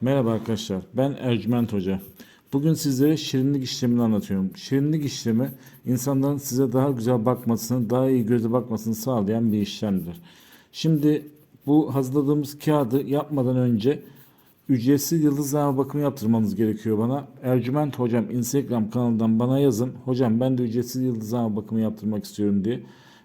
Merhaba arkadaşlar, ben Ercüment Hoca. Bugün sizlere şirinlik işlemini anlatıyorum. Şirinlik işlemi insanların size daha güzel bakmasını, daha iyi göze bakmasını sağlayan bir işlemdir. Şimdi bu hazırladığımız kağıdı yapmadan önce ücretsiz yıldızlama bakımı yaptırmanız gerekiyor bana. Ercüment Hocam Instagram kanalından bana yazın. Hocam ben de ücretsiz yıldızlama bakımı yaptırmak istiyorum diye.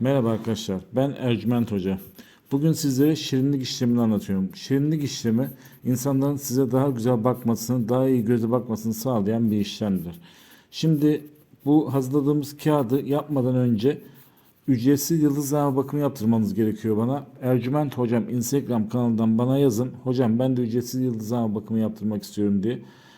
Merhaba arkadaşlar, ben Ercüment Hoca. Bugün sizlere şirinlik işlemini anlatıyorum. Şirinlik işlemi insanların size daha güzel bakmasını, daha iyi göze bakmasını sağlayan bir işlemdir. Şimdi bu hazırladığımız kağıdı yapmadan önce ücretsiz yıldızlama bakımı yaptırmanız gerekiyor bana. Ercüment Hocam Instagram kanalından bana yazın. Hocam ben de ücretsiz yıldızlama bakımı yaptırmak istiyorum diye.